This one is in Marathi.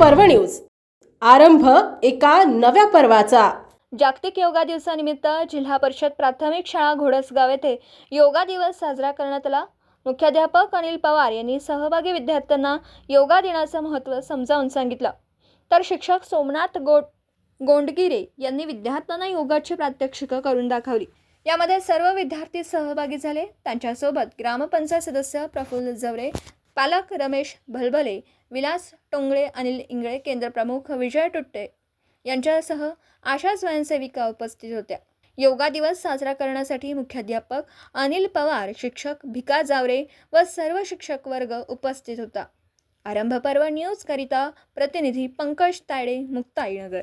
पर्व न्यूज. आरंभ एका नव्या पर्वाचा. जागतिक योगा दिवसानिमित्त जिल्हा परिषद प्राथमिक शाळा घोडसगाव येथे योगा दिवस साजरा करण्यात आला. मुख्याध्यापक अनिल पवार यांनी सहभागी विद्यार्थ्यांना योगा दिनाचं महत्त्व समजावून सांगितलं. तर शिक्षक सोमनाथ गोड गोंडगिरे यांनी विद्यार्थ्यांना योगाची प्रात्यक्षिकं करून दाखवली. यामध्ये सर्व विद्यार्थी सहभागी झाले. त्यांच्यासोबत ग्रामपंचायत सदस्य प्रफुल्ल जवरे पालक रमेश भलभले विलास टोंगळे अनिल इंगळे केंद्रप्रमुख विजय टुट्टे यांच्यासह आशा स्वयंसेविका उपस्थित होत्या. योगा दिवस साजरा करण्यासाठी मुख्याध्यापक अनिल पवार शिक्षक भिका जावरे व सर्व शिक्षक वर्ग उपस्थित होता. आरंभ पर्व न्यूजकरिता प्रतिनिधी पंकज तायडे मुक्ताईनगर